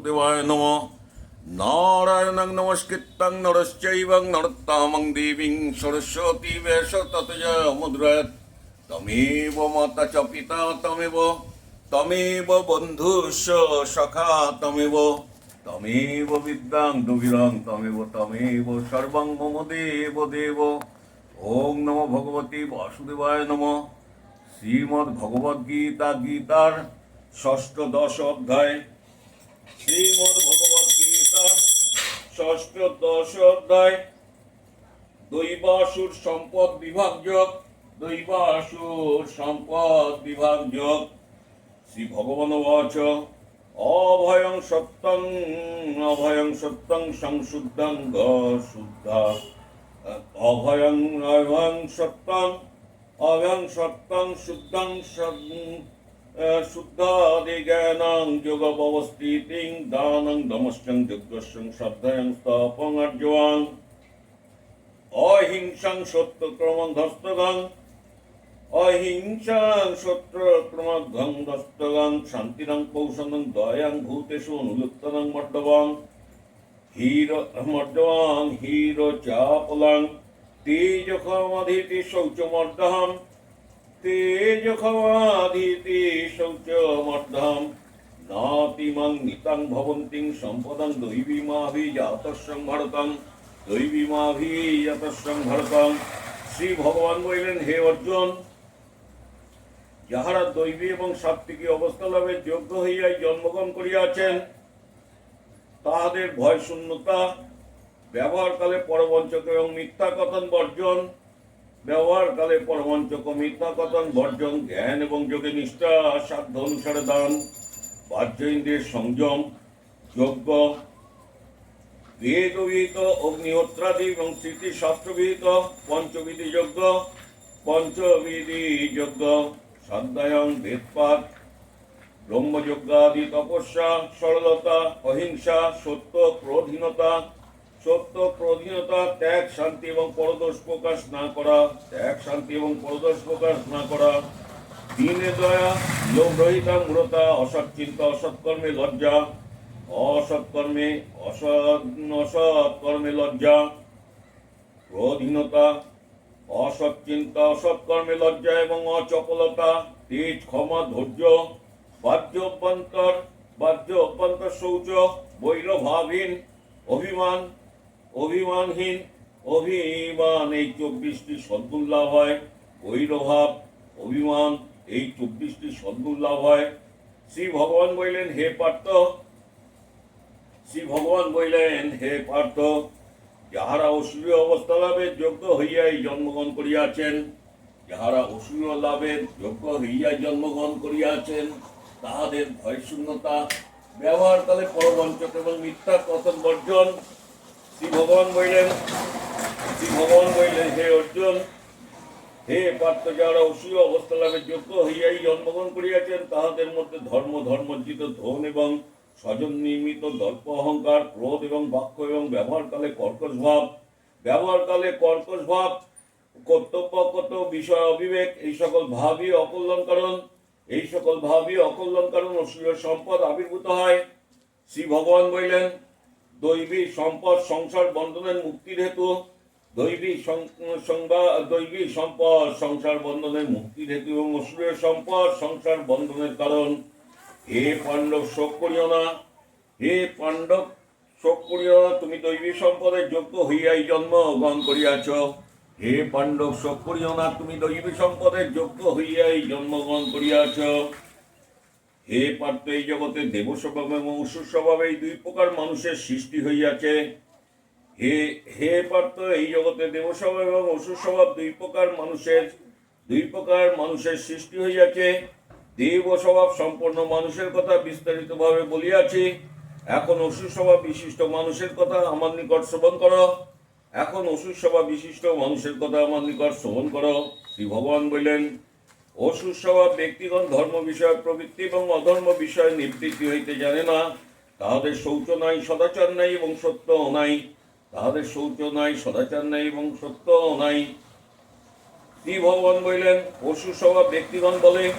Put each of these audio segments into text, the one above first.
দেবায় নম নারায়ণং নমস্কৃত্যং নরশ্চৈবং নরত্তামং দেবীং সরস্বতী বেশ মুদ্রায় তমেব মাতা চ পিতা তমেব তমেব বন্ধুস্য সখা তমেব তমেব বিদ্যাং দুবিরং তমেব তমেব সর্বং মম দেব দেব ওং নম ভগবতী বাসুদেবায় নম শ্রীমদ্ ভগবদ গীতা গীতার ষষ্ঠ দশ অধ্যায় শ্রীমদ্ ভগবদ গীতার ষষ্ঠ দশ অধ্যায় দৈবাসুর সম্পদ বিভাগ যোগ দৈবাসুর সম্পদ বিভাগ যোগ। শ্রী ভগবান বাচ অভয়ং সত্যং অভয়ং সত্যং সংশুদ্ধং শুদ্ধা। অভয়ং অভয়ং সত্যং অভয়ং সত্যং শুদ্ধং শুদ্ধাদি জ্ঞানং যোগ ব্যবস্থিতিং দানং দমশ্চং যজ্ঞস্যং শ্রদ্ধয়ং স্তপং অর্জওয়াং অহিংসাং সত্য ক্রমধস্তগং অহিংসাং সত্য ক্রমধ্বং দস্তগং শান্তিরং কৌশলং দয়াং ভূতেষু অনুলুপ্তনং মর্দবং, হীর মর্দবাং হীর চাপলাং তেজখমধিতি শৌচমর্দহম। তেজখমাধিতি শৌচমর্দহম নাতিমং নিতাং ভবন্তিং শ্রী ভগবান হে অর্জুন, যাহারা দৈবী এবং সাত্বিকী অবস্থা লাভের যোগ্য হইয়াই জন্মগ্রহণ করিয়াছেন, তাহাদের ভয় শূন্যতা ব্যবহারকালে পরবঞ্চক এবং মিথ্যা কথন বর্জন ব্যবহারকালে পরবঞ্চক ও মিথ্যা কথন বর্জন, জ্ঞান এবং যোগে নিষ্ঠা, সাধ্য অনুসারে দান বাহ্য ইন্দ্রিয়ের সংযম যোগ্য বেদবিহিত, অগ্নিহোত্রাদি এবং স্মৃতিশাস্ত্রবিহিত, পঞ্চবিধি যজ্ঞ পঞ্চবিধি যজ্ঞ, সাধ্যায়ন, বেদপাঠ, ব্রহ্মযজ্ঞাদি তপস্যা, সরলতা, অহিংসা, সত্য ক্রোধীনতা সত্য ক্রোধীনতা ত্যাগ, শান্তি এবং পরদোষ প্রকাশ না করা, ত্যাগ, শান্তি এবং পরদোষ প্রকাশ না করা, দিনে দয়া লোভরহিতা মূঢ়তা অসৎ চিন্তা, অসৎ কর্মে লজ্জা, অসৎ কর্মে, অসৎ অসৎ কর্মে লজ্জা ক্রোধীনতা অসৎ চিন্তা, অসৎ কর্মে লজ্জা এবং অচপলতা তেজ ক্ষমা, ধৈর্য, বাহ্য অভ্যন্তর বাহ্য অভ্যন্তর শৌচ বৈরভাবহীন অভিমান অভিমানহীন, অভিমান এই চব্বিশটি সদ্গুণ লাভ হয় বৈরভাব অভিমান, এই চব্বিশটি সদ্গুণ লাভ হয়। শ্রী ভগবান বললেন, হে পার্থ। শ্রী ভগবান বললেন, হে পার্থ, যাহারা অসুরীয় অবস্থা লাভের যোগ্য হইয়াই জন্মগ্রহণ করিয়াছেন, যাহারা অসুরীয় লাভের যোগ্য হইয়াই জন্মগ্রহণ করিয়াছেন, তাহাদের ভয় শূন্যতা ব্যবহারকালে পরবঞ্চক এবং মিথ্যা কথন বর্জন শ্রী ভগবান বললেন শ্রী ভগবান বললেন হে অর্জুন, হে পার্থ যারা অসুরীয় অবস্থা লাভের যোগ্য হইয়াই জন্মগ্রহণ করিয়াছেন, তাহাদের মধ্যে ধর্ম ধর্মজিত ধন এবং স্বজন নির্মিত দর্প অহংকার, ক্রোধ এবং বাক্য এবং ব্যবহারকালে কর্কশ ভাব, ব্যবহারকালে কর্কশ ভাব কর্তব্যগত বিষয় অবিবেক, এই সকল ভাবই অকল্যাণ কারণ, এই সকল ভাবই অকল্যাণ কারণ অসুরের সম্পদ আবির্ভূত হয়। শ্রী ভগবান বললেন দৈবী সম্পদ সংসার বন্ধনের মুক্তির হেতু, দৈবী সংবাদ দৈবী সম্পদ সংসার বন্ধনের মুক্তির হেতু এবং অসুরের সম্পদ সংসার বন্ধনের কারণ। হে পাণ্ডব, শোক করিও না। হে পাণ্ডব, শোক করিও না। তুমি দৈবী সম্পদের যোগ্য হইয়াই জন্ম গ্রহণ করিয়াছ। হে পাণ্ডব, শোক করিও না। তুমি দৈবী সম্পদের যোগ্য হইয়াই জন্মগ্রহণ করিয়াছ। হে পার্থ এই জগতে দেব স্বভাব এবং অসুর স্বভাবে এই দুই প্রকার মানুষের সৃষ্টি হইয়াছে। হে হে পার্থ এই জগতে দেব স্বভাব এবং অসুর স্বভাব দুই প্রকার মানুষের, দুই প্রকার মানুষের সৃষ্টি হইয়াছে। দেব স্বভাব সম্পন্ন মানুষের কথা বিস্তারিতভাবে বলিয়াছি। এখন অসুর স্বভাব বিশিষ্ট মানুষের কথা আমার নিকট শ্রবণ করো। এখন অসুর স্বভাব বিশিষ্ট মানুষের কথা আমার নিকট শ্রবণ করো। শ্রী ভগবান বললেন অসুর স্বভাব ব্যক্তিগণ, ধর্ম বিষয় প্রবৃত্তি এবং অধর্ম বিষয়ে নিবৃত্তি হইতে জানে না, তাহাদের শৌচ নাই, সদাচার নাই এবং সত্য নাই। তাহাদের শৌচ নাই, সদাচার নাই এবং সত্য নাই। শ্রী ভগবান বললেন? অসুর স্বভাব ব্যক্তিগণ বলে,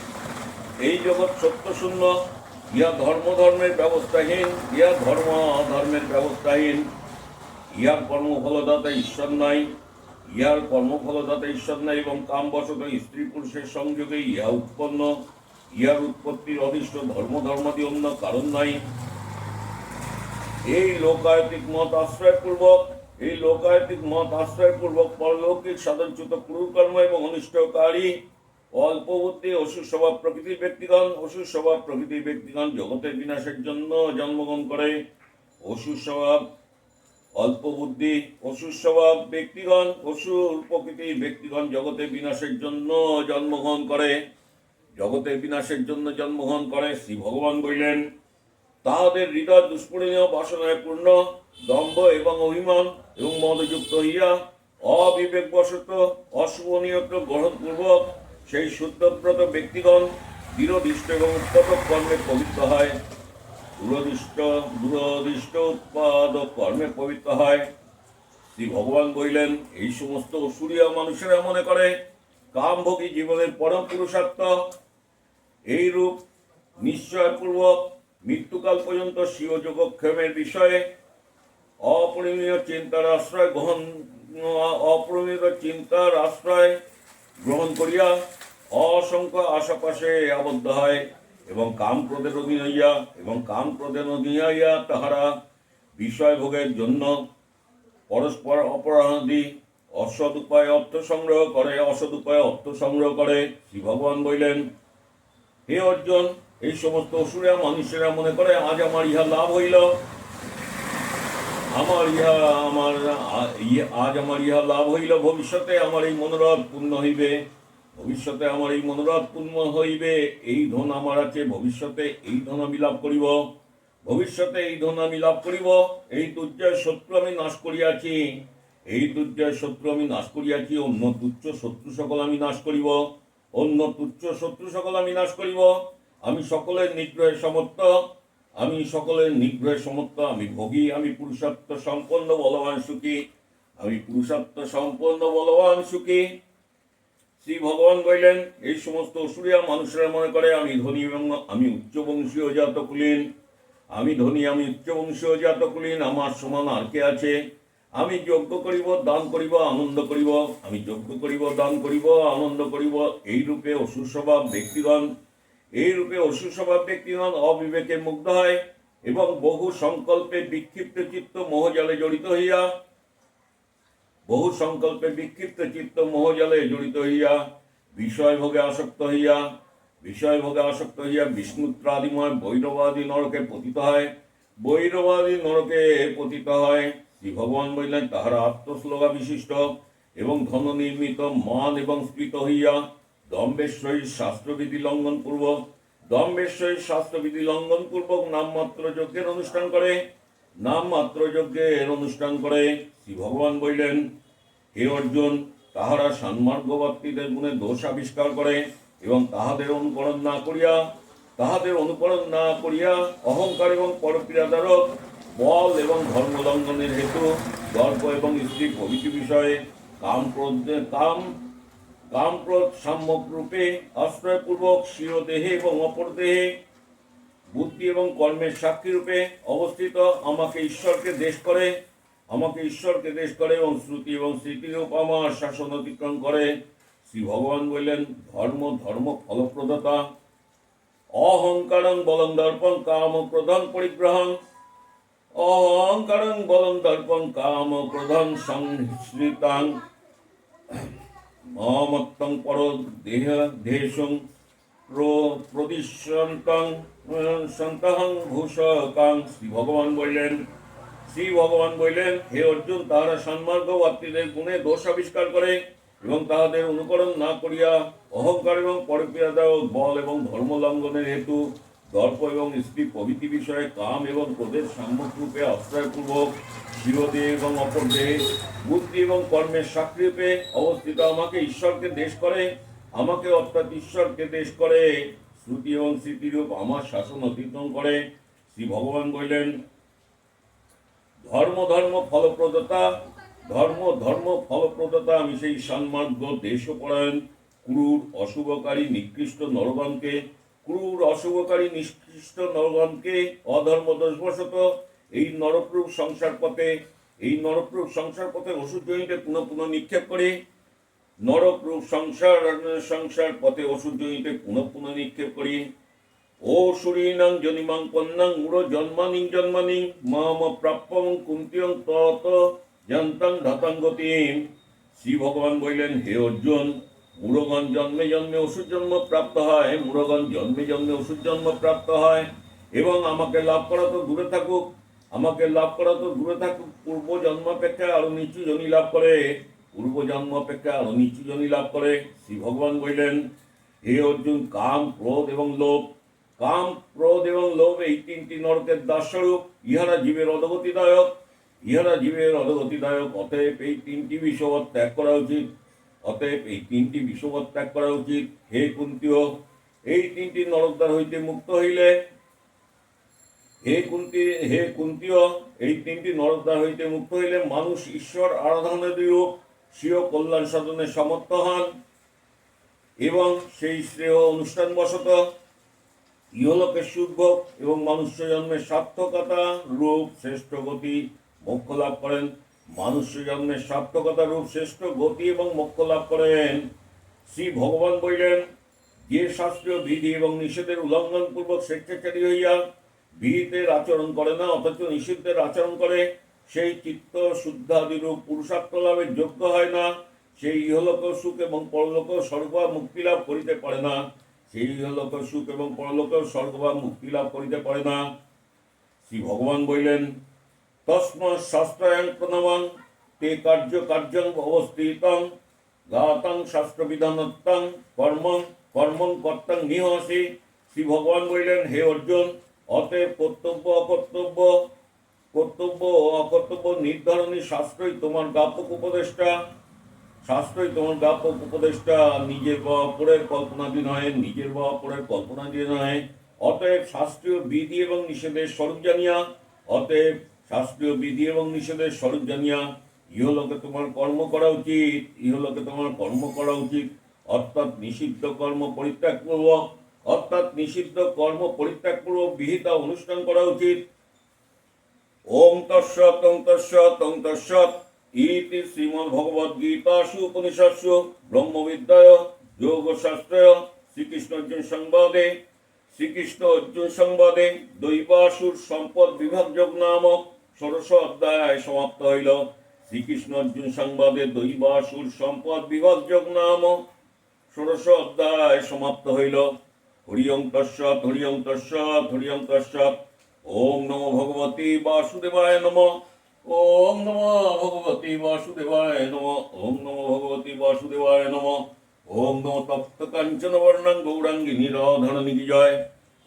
এই জগৎ সত্য শূন্য, ইহা ধর্ম ধর্মের ব্যবস্থাহীন, ইহা ধর্ম অধর্মের ব্যবস্থাহীন। ইহার কর্মফলদাতা ঈশ্বর নাই। ইহার কর্মফলদাতা ঈশ্বর এবং কামবশত স্ত্রী পুরুষের সংযোগে ইহা উৎপন্ন। ইহার উৎপত্তির অদৃষ্ট ধর্ম, ধর্মাদি অন্য কারণ নাই। এই লোকায়তিক মত আশ্রয়পূর্বক, এই লোকায়তিক মত আশ্রয়পূর্বক পরলৌকিক সাধনচ্যুত ক্রুরকর্ম এবং অনিষ্টকারী অল্প বুদ্ধি অসুর স্বভাব প্রকৃতির ব্যক্তিগণ, অসুর স্বভাব প্রকৃতির ব্যক্তিগণ জগতের বিনাশের জন্য জন্মগ্রহণ করে। অসুর স্বভাব অল্প বুদ্ধি অসুর স্বভাব ব্যক্তিগণ অসুর প্রকৃতির ব্যক্তিগণ জগতের বিনাশের জন্য জন্মগ্রহণ করে। জগতের বিনাশের জন্য জন্মগ্রহণ করে, শ্রী ভগবান বললেন, তাহাদের হৃদয় দুষ্পূরণীয় বাসনায় পূর্ণ, দম্ভ এবং অভিমান এবং মদযুক্ত হইয়া অবিবেকবশত অশুভনীয়ত গ্রহণপূর্বক সেই শুদ্ধব্রত ব্যক্তিগণ দৃঢ়দৃষ্ট এবং উৎপাদক কর্মে পবিত্র হয়। দূরদৃষ্ট দূরদৃষ্ট উৎপাদক কর্মে পবিত্র হয়। শ্রী ভগবান বললেন, এই সমস্ত অসুরীয় মানুষেরা মনে করে, কামভোগী জীবনের পরম পুরুষার্থ। এই রূপ নিশ্চয়পূর্বক মৃত্যুকাল পর্যন্ত স্বীয় যোগক্ষেমের বিষয়ে অপরিমীয় চিন্তার আশ্রয় গ্রহণ, অপরিমিত চিন্তার আশ্রয় গ্রহণ করিয়া অসংখ্য আশাপাশে আবদ্ধ হয়। এবং কাম ক্রোধের অধীন হইয়া, এবং কাম ক্রোধের অধীন হইয়া তাহারা বিষয় ভোগের জন্য পরস্পর অপরাধী অসৎ উপায়ে অর্থ সংগ্রহ করে, অসৎ উপায়ে অর্থ সংগ্রহ করে। শ্রী ভগবান বললেন, হে অর্জুন, এই সমস্ত অসুরা মানুষেরা মনে করে, আজ আমার ইহা লাভ হইল। আমার ইহা, আমার ইয়ে- আজ আমার ইহা লাভ হইল। ভবিষ্যতে আমার এই মনোরথ পূর্ণ হইবে। ভবিষ্যতে আমার এই মনোরথ পূর্ণ হইবে, এই ধন আমার আছে, ভবিষ্যতে এই ধন আমি লাভ করিব। ভবিষ্যতে এই ধন আমি লাভ করিব, এই দুর্জয় শত্রু আমি নাশ করিয়াছি, এই দুর্জয় শত্রু আমি নাশ করিয়াছি, অন্য তুচ্ছ শত্রু সকল আমি নাশ করিব, অন্য তুচ্ছ শত্রু সকল আমি নাশ করিব। আমি সকলের নিগ্রহের সমর্থ, আমি সকলের নিগ্রহের সমর্থ, আমি ভোগী, আমি পুরুষার্থ সম্পন্ন, বলবান সুখী, আমি পুরুষার্থ সম্পন্ন, বলবান সুখী। শ্রী ভগবান কইলেন এই সমস্ত অসুরিয়া মানুষেরা মনে করে, আমি ধনী এবং আমি উচ্চবংশীয় জাত কুলীন আমি ধনী, আমি উচ্চবংশীয় জাত কুলীন আমার সমান আর কে আছে? আমি যজ্ঞ করিব, দান করিব, আনন্দ করিব। আমি যজ্ঞ করিব, দান করিব, আনন্দ করিব। এই রূপে অসুর স্বভাব ব্যক্তিগণ এই রূপে অসুর স্বভাব ব্যক্তিগণ অবিবেকে মুগ্ধ হয় এবং বহু সংকল্পে বিক্ষিপ্ত চিত্ত মোহজালে জড়িত হইয়া বহু সংকল্পে বিক্ষিপ্ত চিত্ত মোহজালে জড়িত হইয়া বিষয় ভোগে আসক্ত হইয়া, বিষয় ভোগে আসক্ত হইয়া বিষ্ণুত্রাদিময় বৈরবাদী নরকে পতিত হয়। বৈরবাদী নরকে পতিত হয়। শ্রী ভগবান বললেন তাহারা আত্মশ্লোকা বিশিষ্ট এবং ধন নির্মিত মান এবং স্ফীত হইয়া সহিত শাস্ত্রবিধি লঙ্ঘন পূর্বক সহিত শাস্ত্রবিধি লঙ্ঘন পূর্বক নামমাত্র যজ্ঞের অনুষ্ঠান করে। নামমাত্র এর অনুষ্ঠান করে শ্রী ভগবান বললেন, হে অর্জুন, তাহারা সান্মার্গবর্তীদের গুণে দোষ আবিষ্কার করে এবং তাহাদের অনুকরণ না করিয়া, তাহাদের অনুকরণ না করিয়া অহংকার এবং পরপীড়াদারক বল এবং ধর্মলঙ্ঘনের হেতু গর্ব এবং স্ত্রী প্রভৃতি বিষয়ে কাম কাম কাম ক্রোধ সাম্যক রূপে আশ্রয়পূর্বক স্বীয় দেহে এবং অপর দেহে বুদ্ধি এবং কর্মের সাক্ষী রূপে অবস্থিত। আমাকে ঈশ্বরকে দেশ করে, আমাকে ঈশ্বরকে দেশ করে এবং শ্রুতি এবং স্মৃতি স্মৃতিরূপ আমার শাসন অতিক্রম করে। শ্রী ভগবান বললেন, ধর্ম ধর্ম ফলপ্রদতা। অহংকারং বলং দর্পণ কাম প্রধান পরিগ্রহণ অহংকারং বলং দর্পণ কাম প্রধান সংশ্রিতাং মমত্তং পর দেহ দেহসং প্র প্রদিশন্তং সন্তহং শ্রী ভগবান বললেন শ্রী ভগবান বললেন হে অর্জুন তাহারা সন্মার্গ গুণে দোষ আবিষ্কার করে এবং তাহাদের অনুকরণ না করিয়া অহংকার এবং পরপীড়াদায়ক বল এবং ধর্মলঙ্ঘনের হেতু, দর্প এবং স্ত্রী প্রভৃতি বিষয়ে কাম এবং ক্রোধের সাম্যকরূপে আশ্রয়পূর্বক বিরোধী এবং অপর দেহে, বুদ্ধি এবং কর্মের সাক্ষীরূপে অবস্থিত আমাকে ঈশ্বরকে দেশ করে আমাকে অর্থাৎ ঈশ্বরকে দেশ করে, শ্রুতি এবং স্মৃতিরূপ আমার শাসন অতিক্রম করে। শ্রী ভগবান বললেন, ধর্ম ধর্ম, ফলপ্রদতা, ধর্ম ধর্ম, ফলপ্রদতা, আমি সেই সন্মার্গ, দেশপরায়ণ, ক্রূর, অশুভকারী, নিকৃষ্ট নরগণকে ক্রূর, অশুভকারী, নিকৃষ্ট নরগণকে অধর্ম দোষবশত এই নরপ্রুপ সংসার পথে, এই নরপ্রুপ সংসার পথে ওষুধ জমিতে পুনঃ পুনঃ নিক্ষেপ করে নরপ্রুপ সংসার সংসার, পথে ওষুধ জনিতে পুনঃ পুনঃ নিক্ষেপ করি ও সুরীনাং জনিমাং কন্যাং মূঢ় জন্মানিং জন্মানিং মাম প্রাপ্যং কুন্তিয়ং তত জন্তাং ধাতাং গতিম। শ্রী ভগবান বললেন, হে অর্জুন মূঢ়গণ জন্মে জন্মে অসুর জন্ম প্রাপ্ত হয়, মুরগণ জন্মে জন্মে অসুর জন্ম প্রাপ্ত হয়, এবং আমাকে লাভ করা তো দূরে থাকুক, আমাকে লাভ করা তো দূরে থাকুক, পূর্ব জন্মাপেক্ষা আরও নিচু জনি লাভ করে। পূর্ব জন্ম অপেক্ষা আরও নিচু জনি লাভ করে, শ্রী ভগবান বললেন, হে অর্জুন, কাম, ক্রোধ এবং লোভ। কাম, ক্রোধ এবং লোভ এই তিনটি নরকের দাসস্বরূপ। ইহারা জীবের অধগতিদায়ক। ইহারা জীবের অধগতিদায়ক। অতএব এই তিনটি বিষবৎ ত্যাগ করা উচিত। অতএব এই তিনটি বিষবৎ ত্যাগ করা উচিত। হে কুন্তীয়, এই তিনটি নরকদ্বার হইতে মুক্ত হইলে, হে কুন্তি, হে কুন্তীয়, এই তিনটি নরকদ্বার হইতে মুক্ত হইলে মানুষ ঈশ্বর আরাধনের রূপ স্বীয় কল্যাণ সাধনে সমর্থ হন এবং সেই শ্রেয় অনুষ্ঠান বশত ইহলোকের সুখভোগ এবং মনুষ্য জন্মের সার্থকতা রূপ শ্রেষ্ঠ গতি মোক্ষ লাভ করেন। মনুষ্য জন্মের সার্থকতা রূপ শ্রেষ্ঠ গতি এবং মোক্ষ লাভ করেন। শ্রী ভগবান বললেন, যে শাস্ত্রীয় বিধি এবং নিষেধের উল্লঙ্ঘন পূর্বক স্বেচ্ছাচারী হইয়া বিহিতের আচরণ করে না, অথচ নিষিদ্ধের আচরণ করে সেই চিত্ত শুদ্ধাদিরূপ পুরুষার্থ লাভের যোগ্য হয় না। সেই ইহলোক সুখ এবং পরলোক স্বর্গ বা মুক্তি লাভ করিতে পারে না। সেই ইহলোক সুখ এবং পরলোক স্বর্গ বা মুক্তি লাভ করিতে পারে না। শ্রী ভগবান বললেন, তস্ম শাস্ত্রায়ং প্রণমাং তে কার্য কার্যং অবস্থিতং, গাতং শাস্ত্র বিধানত্তং কর্ম, কর্মং কর্তং নিহসি। শ্রী ভগবান বললেন, হে অর্জুন, অতএব কর্তব্য অকর্তব্য কর্তব্য ও অকর্তব্য নির্ধারণী শাস্ত্রই তোমার ব্যাপক উপদেষ্টা শাস্ত্রই তোমার ব্যাপক উপদেষ্টা, নিজের বা অপরের কল্পনা দিয়ে নয় নিজের বা অপরের কল্পনা দিয়ে নয় অতএব শাস্ত্রীয় বিধি এবং নিষেধের স্বরূপ জানিয়া, অতএব শাস্ত্রীয় বিধি এবং নিষেধের স্বরূপ জানিয়া, ইহলোকে তোমার কর্ম করা উচিত, ইহলোকে তোমার কর্ম করা উচিত। অর্থাৎ নিষিদ্ধ কর্ম পরিত্যাগ পূর্বক, অর্থাৎ নিষিদ্ধ কর্ম পরিত্যাগ পূর্বক বিহিতা অনুষ্ঠান করা উচিত। ওম তৎসৎ ওম তৎসৎ ওম তৎসৎ ইতি শ্রীমদ্ ভগবদ গীতাসু উপনিষৎসু ব্রহ্মবিদ্যায় যোগশাস্ত্রয় শ্রীকৃষ্ণ অর্জুন সংবাদে। শ্রীকৃষ্ণ অর্জুন সংবাদে দৈবাসুর সম্পদ বিভাগ যোগ নামক ষোড়শ অধ্যায় সমাপ্ত হইল। শ্রীকৃষ্ণ অর্জুন সংবাদে দৈবাসুর সম্পদ বিভাগ যোগ নামক ষোড়শ অধ্যায় সমাপ্ত হইল। হরিয়ং তস্সৎ হরিয়ং তস্সৎ হরিয়ং তস্সৎ ওম নমো ভগবতী বাসুদেবায় নম। ওম নমো ভগবতী বাসুদেবায় নম। ওম নমো ভগবতী বাসুদেবায় নম। ওম নমো তপ্ত কাঞ্চন বর্ণাং গৌরাঙ্গিনী রাধারণী কি জয়।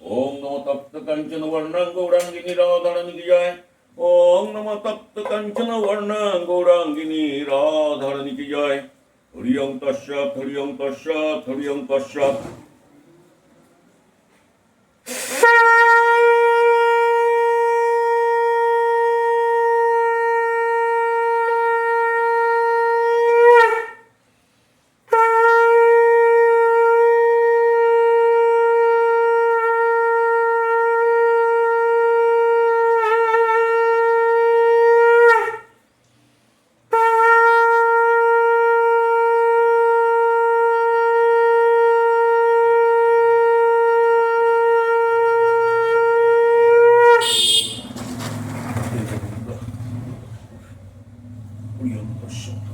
ওম নমো তপ্ত কাঞ্চন বর্ণাং গৌরাঙ্গিনী রাধারণী কি জয়। ওম নমো তপ্ত কাঞ্চন বর্ণাং গৌরাঙ্গিনী রাধারণী কি জয়। হরিয়ং তস্সৎ হরিয়ং তস্সৎ হরিয়ং তস্সৎ প্রিয় দর্শক